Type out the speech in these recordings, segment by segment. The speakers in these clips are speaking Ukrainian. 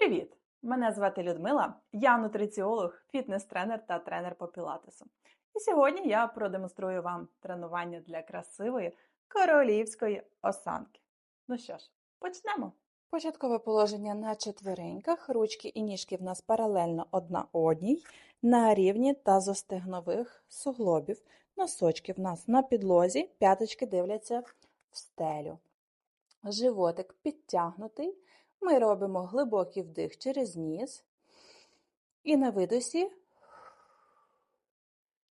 Привіт! Мене звати Людмила, я нутриціолог, фітнес-тренер та тренер по пілатесу. І сьогодні я продемонструю вам тренування для красивої королівської осанки. Ну що ж, почнемо. Початкове положення на четвереньках, ручки і ніжки в нас паралельно одна одній, на рівні тазостегнових суглобів. Носочки в нас на підлозі, п'яточки дивляться в стелю. Животик підтягнутий. Ми робимо глибокий вдих через ніс. І на видосі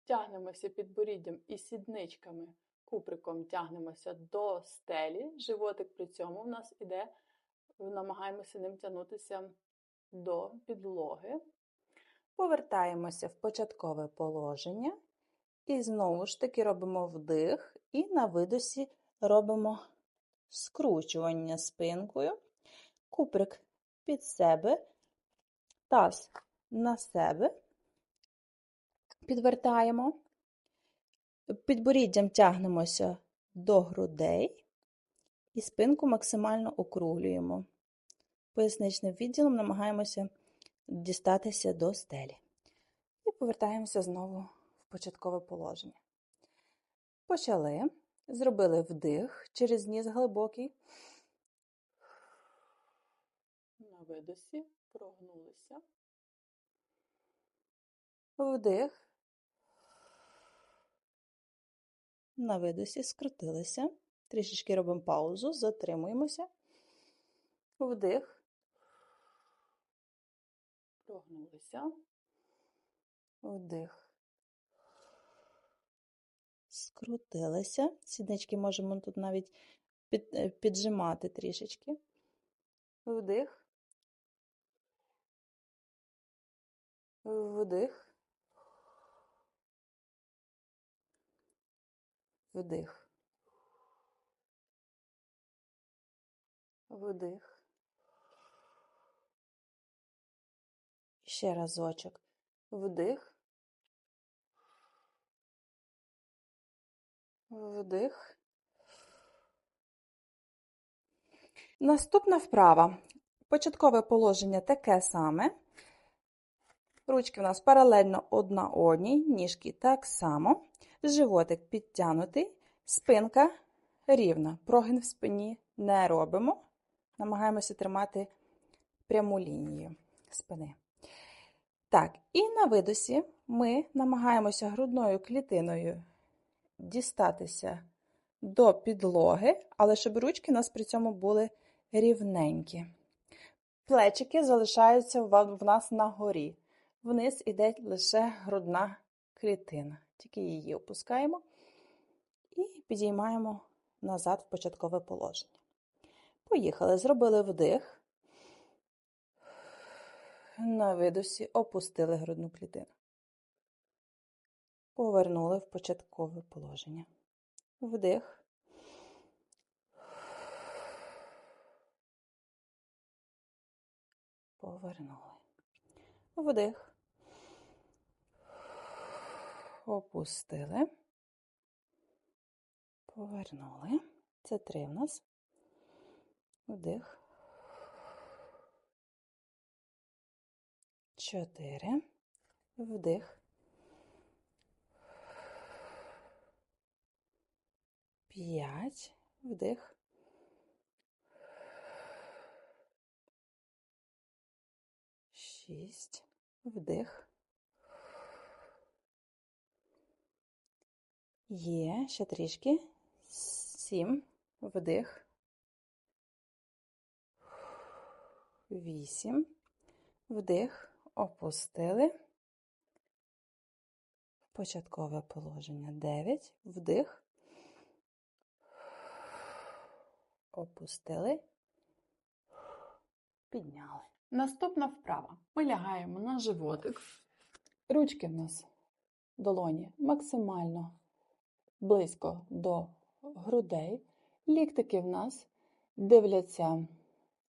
тягнемося підборіддям і сідничками, куприком тягнемося до стелі. Животик при цьому в нас іде, намагаємося ним тягнутися до підлоги. Повертаємося в початкове положення. І знову ж таки робимо вдих, і на видосі робимо скручування спинкою куприк під себе, таз на себе, підвертаємо, підборіддям тягнемося до грудей і спинку максимально округлюємо. Поясничним відділом намагаємося дістатися до стелі. І повертаємося знову в початкове положення. Почали, зробили вдих через ніс глибокий видосі, прогнулися. Вдих. На видосі скрутилися. Трішечки робимо паузу, затримуємося. Вдих. Прогнулися. Вдих. Скрутилися. Сіднички можемо тут навіть під, піджимати трішечки. Вдих. Вдих. Вдих. Вдих. Ще разочок. Вдих. Вдих. Наступна вправа. Початкове положення таке саме. Ручки у нас паралельно одна одній, ніжки так само. Животик підтягнутий, спинка рівна. Прогин в спині не робимо. Намагаємося тримати пряму лінію спини. Так, і на видосі ми намагаємося грудною клітиною дістатися до підлоги, але щоб ручки у нас при цьому були рівненькі. Плечики залишаються в нас на горі вниз іде лише грудна клітина. Тільки її опускаємо і підіймаємо назад в початкове положення. Поїхали, зробили вдих, на видосі опустили грудну клітину. Повернули в початкове положення. Вдих. Повернули. Вдих опустили, повернули. Це три в нас. Вдих. Чотири. Вдих. П'ять. Вдих. Шість. Вдих. Є, ще трішки. Сім. Вдих. Вісім. Вдих. Опустили. Початкове положення. Дев'ять. Вдих. Опустили. Підняли. Наступна вправа. Ми лягаємо на животик. Ручки в нас долоні максимально близько до грудей, ліктики в нас дивляться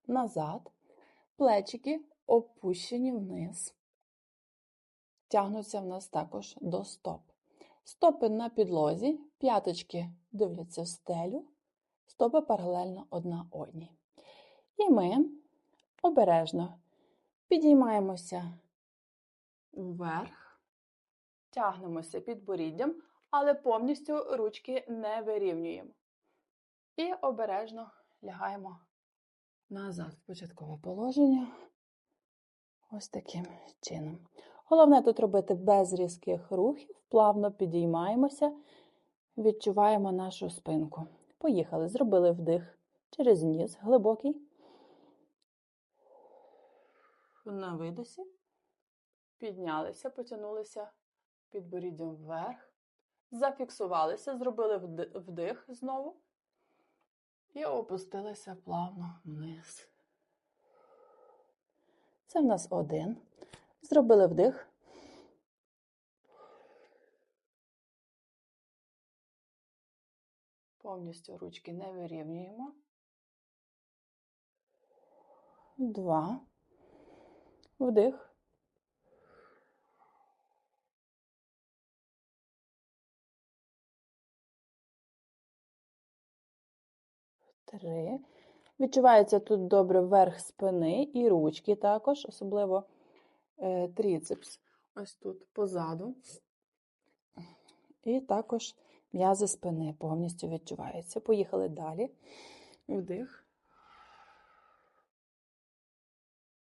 назад, плечики опущені вниз, тягнуться в нас також до стоп. Стопи на підлозі, п'яточки дивляться в стелю, стопи паралельно одна одній. І ми обережно Підіймаємося вверх, тягнемося підборіддям, але повністю ручки не вирівнюємо. І обережно лягаємо назад в початкове положення. Ось таким чином. Головне тут робити без різких рухів, плавно підіймаємося, відчуваємо нашу спинку. Поїхали, зробили вдих через ніс глибокий. На видосі. Піднялися, потягнулися підборіддям вверх. Зафіксувалися, зробили вдих знову. І опустилися плавно вниз. Це в нас один. Зробили вдих. Повністю ручки не вирівнюємо. Два. Вдих. Три. Відчувається тут добре верх спини і ручки також, особливо е, тріцепс. Ось тут позаду. І також м'язи спини повністю відчуваються. Поїхали далі. Вдих.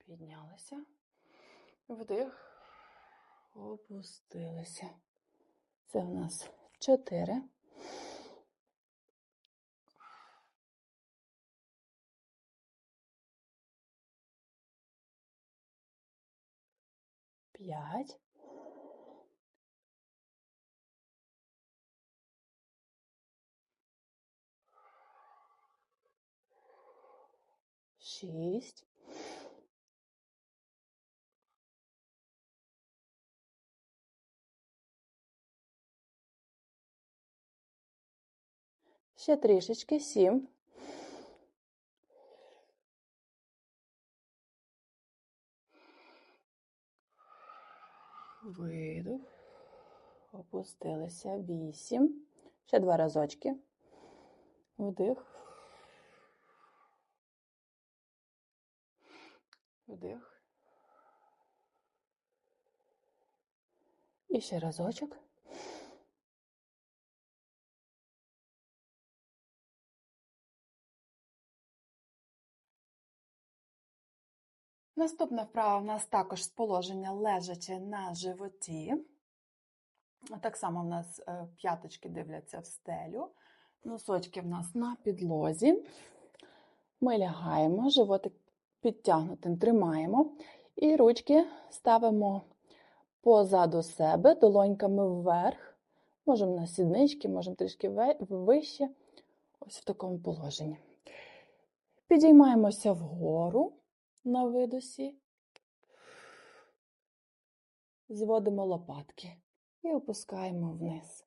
Піднялися. Вдих. Опустилися. Це в нас чотири. П'ять. Шість. Ще трішечки, сім. Видох. Опустилися. Вісім. Ще два разочки. Вдих. Вдих. І ще разочок. Наступна вправа в нас також з положення лежачи на животі. Так само в нас е, п'яточки дивляться в стелю, носочки в нас на підлозі. Ми лягаємо, животик підтягнутим тримаємо. І ручки ставимо позаду себе, долоньками вверх. Можемо на сіднички, можемо трішки вище. Ось в такому положенні. Підіймаємося вгору на видосі, зводимо лопатки і опускаємо вниз.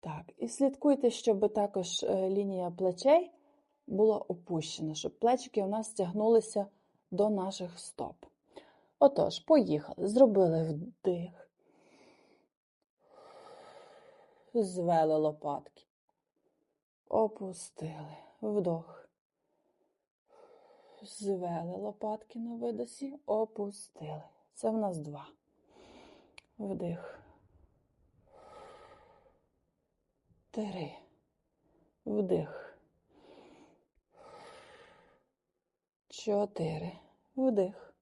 Так, і слідкуйте, щоб також е, лінія плечей була опущена, щоб плечики у нас стягнулися до наших стоп. Отож, поїхали. Зробили вдих, звели лопатки, опустили вдох. Звели лопатки на видосі, опустили. Це в нас два. Вдих. Три. Вдих. Чотири. Вдих.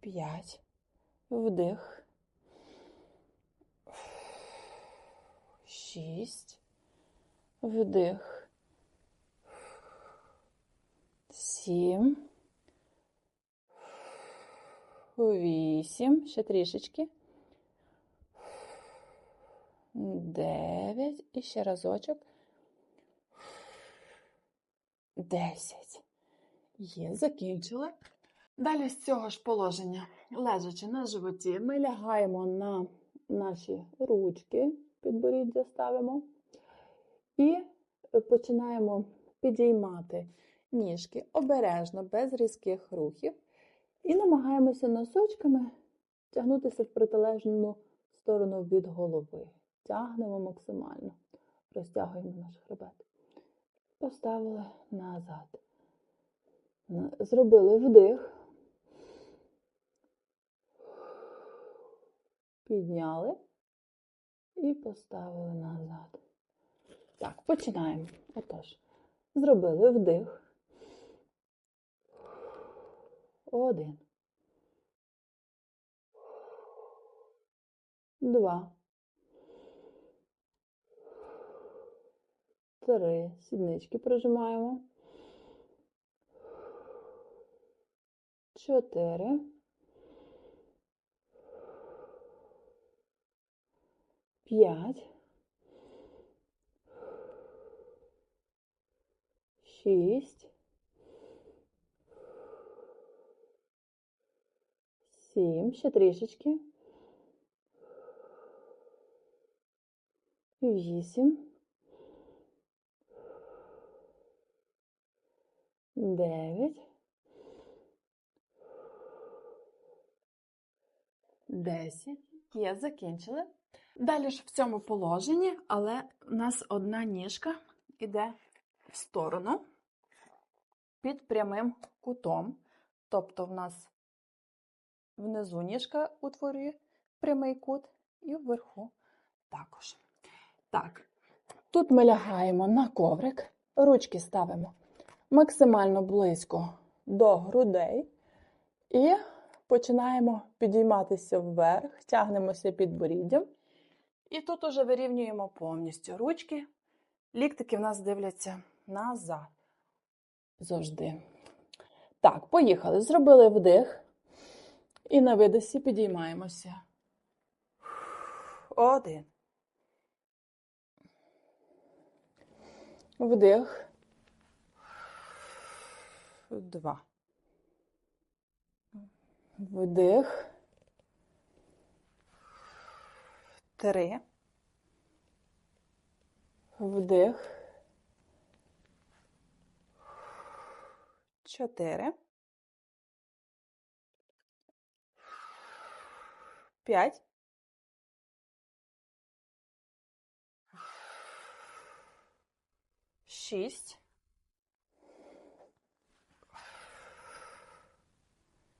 П'ять. Вдих. Шість вдих. Сім. Вісім. Ще трішечки. Дев'ять. І ще разочок. Десять. Є, закінчили. Далі з цього ж положення, лежачи на животі, ми лягаємо на наші ручки, підборіддя ставимо. І починаємо підіймати ніжки обережно, без різких рухів. І намагаємося носочками тягнутися в протилежну сторону від голови. Тягнемо максимально, розтягуємо наш хребет. поставили назад. Зробили вдих. Підняли і поставили назад. Так, починаємо. Отож, зробили вдих. Один. Два. Три. Сіднички прижимаємо. Чотири. П'ять. Шість. Сім. Ще трішечки. Вісім. Дев'ять. Десять. Є, закінчили. Далі ж в цьому положенні, але у нас одна ніжка іде в сторону під прямим кутом. Тобто в нас внизу ніжка утворює прямий кут і вверху також. Так, тут ми лягаємо на коврик, ручки ставимо максимально близько до грудей і починаємо підійматися вверх, тягнемося під боріддям. І тут уже вирівнюємо повністю ручки. Ліктики в нас дивляться назад. Завжди. Так, поїхали. Зробили вдих. І на видосі підіймаємося. Один. Вдих. Два. Вдих. Три. Вдих. Чотири. П'ять. Шість.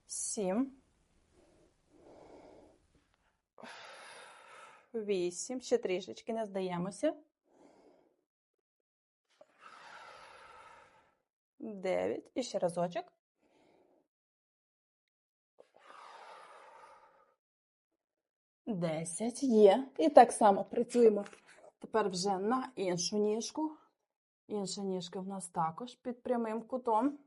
Сім. Вісім. Ще трішечки не здаємося. Дев'ять. І ще разочок. Десять. Є. І так само працюємо тепер вже на іншу ніжку. Інша ніжка в нас також під прямим кутом.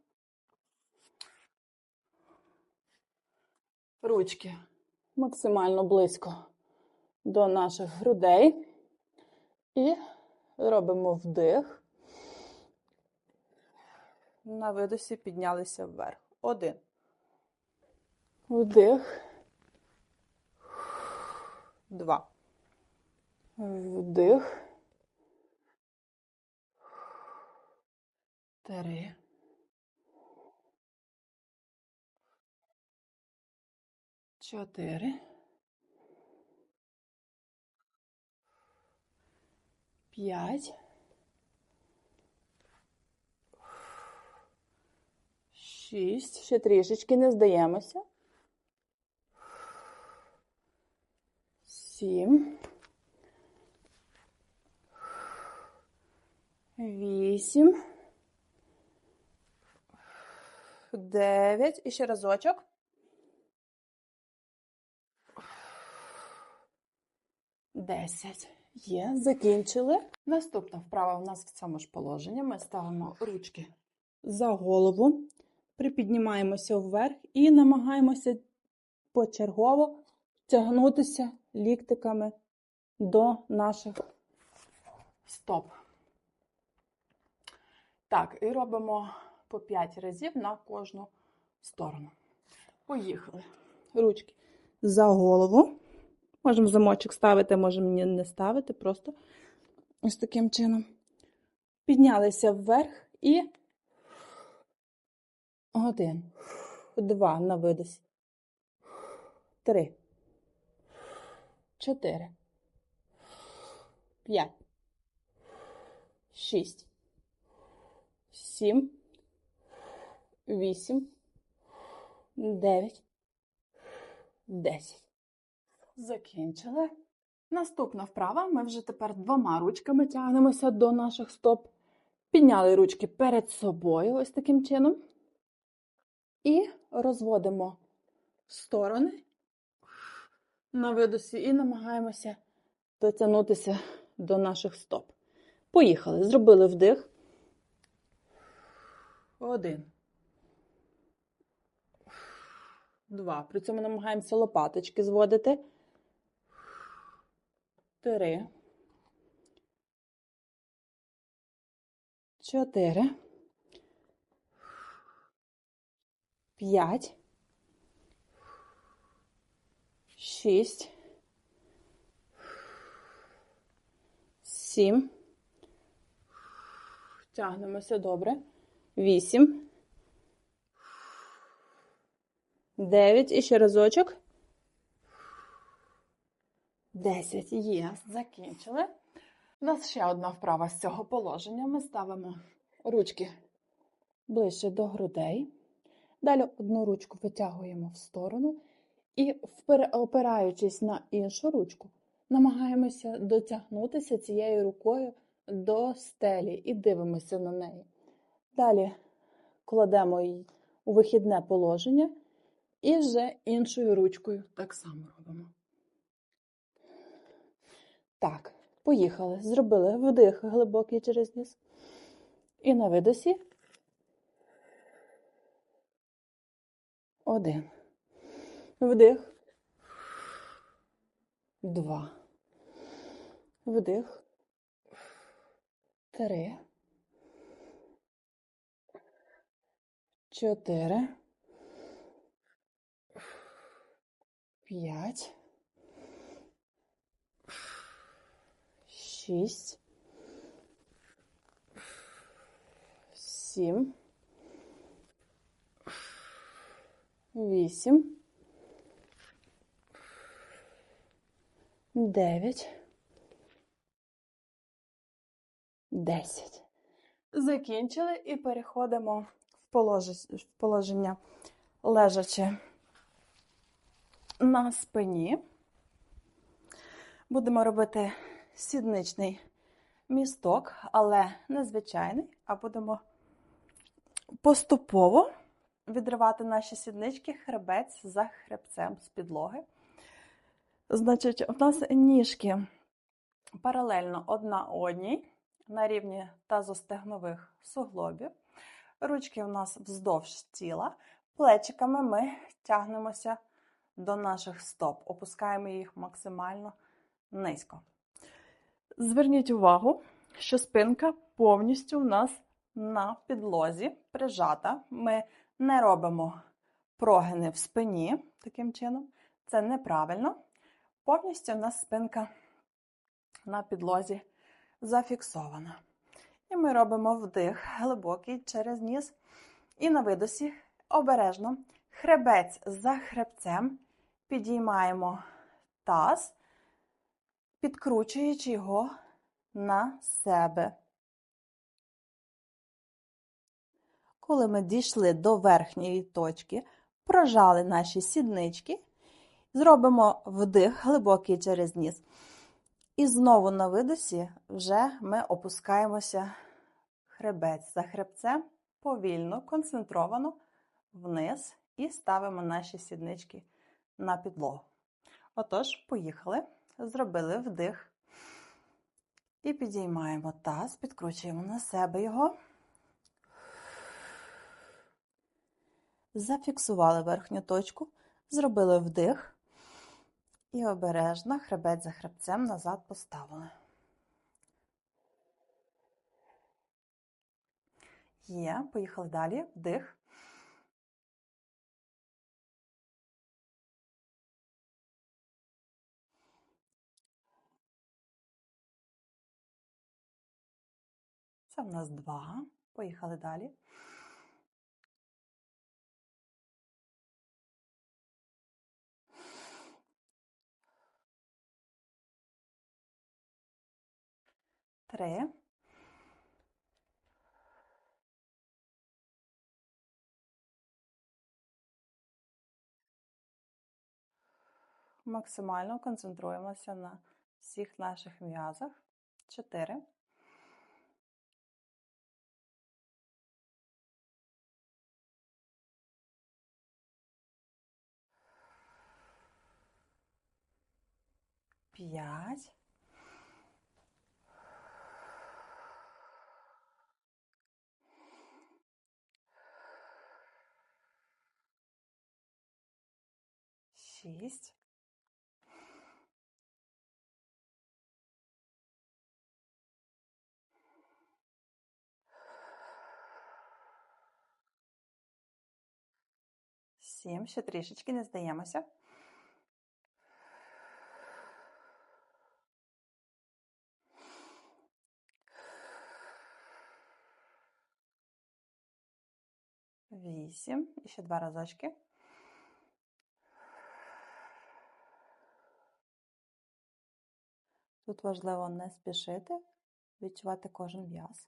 Ручки максимально близько до наших грудей. І робимо вдих. На видосі піднялися вверх. Один. Вдих. Два. Вдих. Три. Чотири. П'ять. Шість. Ще трішечки не здаємося. Сім. Вісім. Дев'ять. І ще разочок. Десять. Є, закінчили. Наступна вправа у нас в цьому ж положенні. Ми ставимо ручки за голову, припіднімаємося вверх і намагаємося почергово тягнутися ліктиками до наших стоп. Так, і робимо по 5 разів на кожну сторону. Поїхали. Ручки за голову. Можемо замочок ставити, можемо не ставити, просто ось таким чином. Піднялися вверх і один, два на видосі. Три, чотири, п'ять, шість, сім, вісім, дев'ять, десять. Закінчили. Наступна вправа. Ми вже тепер двома ручками тягнемося до наших стоп. Підняли ручки перед собою, ось таким чином. І розводимо сторони на видосі і намагаємося дотягнутися до наших стоп. Поїхали. Зробили вдих. Один. Два. При цьому намагаємося лопаточки зводити. Три. Чотири. П'ять. Шість. Сім. Тягнемося добре. Вісім. Дев'ять. І ще разочок. Десять. Є. Закінчили. У нас ще одна вправа з цього положення. Ми ставимо ручки ближче до грудей. Далі одну ручку витягуємо в сторону і, опираючись на іншу ручку, намагаємося дотягнутися цією рукою до стелі і дивимося на неї. Далі кладемо її у вихідне положення і вже іншою ручкою так само робимо. Так, поїхали. Зробили вдих глибокий через ніс. І на видосі. Один. Вдих. Два. Вдих. Три. Чотири. П'ять. Шість. Сім. Вісім. Дев'ять. Десять. Закінчили і переходимо в положення лежачи на спині. Будемо робити сідничний місток, але не звичайний, а будемо поступово відривати наші сіднички хребець за хребцем з підлоги. Значить, у нас ніжки паралельно одна одній на рівні тазостегнових суглобів. Ручки у нас вздовж тіла. Плечиками ми тягнемося до наших стоп, опускаємо їх максимально низько. Зверніть увагу, що спинка повністю у нас на підлозі прижата. Ми не робимо прогини в спині таким чином. Це неправильно. Повністю у нас спинка на підлозі зафіксована. І ми робимо вдих глибокий через ніс. І на видосі обережно хребець за хребцем підіймаємо таз, підкручуючи його на себе. Коли ми дійшли до верхньої точки, прожали наші сіднички, зробимо вдих глибокий через ніс. І знову на видосі вже ми опускаємося хребець за хребцем, повільно, концентровано вниз і ставимо наші сіднички на підлогу. Отож, поїхали, зробили вдих. І підіймаємо таз, підкручуємо на себе його. Зафіксували верхню точку, зробили вдих. І обережно хребець за хребцем назад поставили. Є, поїхали далі. Вдих. Це в нас два. Поїхали далі. Три. Максимально концентруємося на всіх наших м'язах. чотири. П'ять. Шість. Сім. Ще трішечки, не здаємося. Вісім. І ще два разочки. Тут важливо не спішити, відчувати кожен м'яз.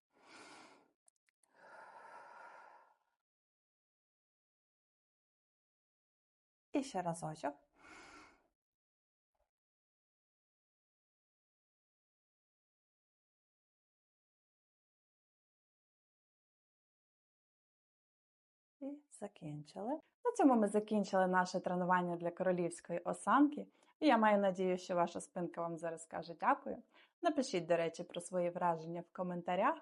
І ще разочок. І закінчили. На цьому ми закінчили наше тренування для королівської осанки. І я маю надію, що ваша спинка вам зараз скаже дякую. Напишіть, до речі, про свої враження в коментарях.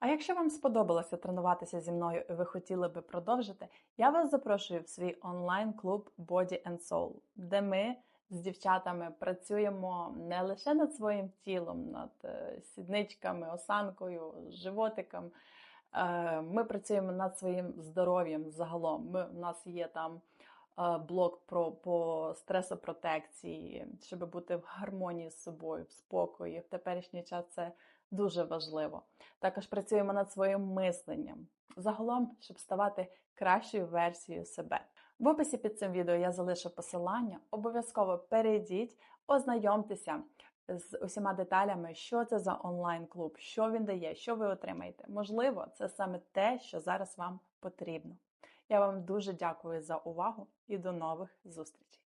А якщо вам сподобалося тренуватися зі мною і ви хотіли би продовжити, я вас запрошую в свій онлайн-клуб Body and Soul, де ми з дівчатами працюємо не лише над своїм тілом, над е, сідничками, осанкою, животиком. Е, Ми працюємо над своїм здоров'ям загалом. Ми, у нас є там блок про по стресопротекції, щоб бути в гармонії з собою, в спокої. В теперішній час це дуже важливо. Також працюємо над своїм мисленням. Загалом, щоб ставати кращою версією себе. В описі під цим відео я залишу посилання. Обов'язково перейдіть, ознайомтеся з усіма деталями, що це за онлайн-клуб, що він дає, що ви отримаєте. Можливо, це саме те, що зараз вам потрібно. Я вам дуже дякую за увагу і до нових зустрічей!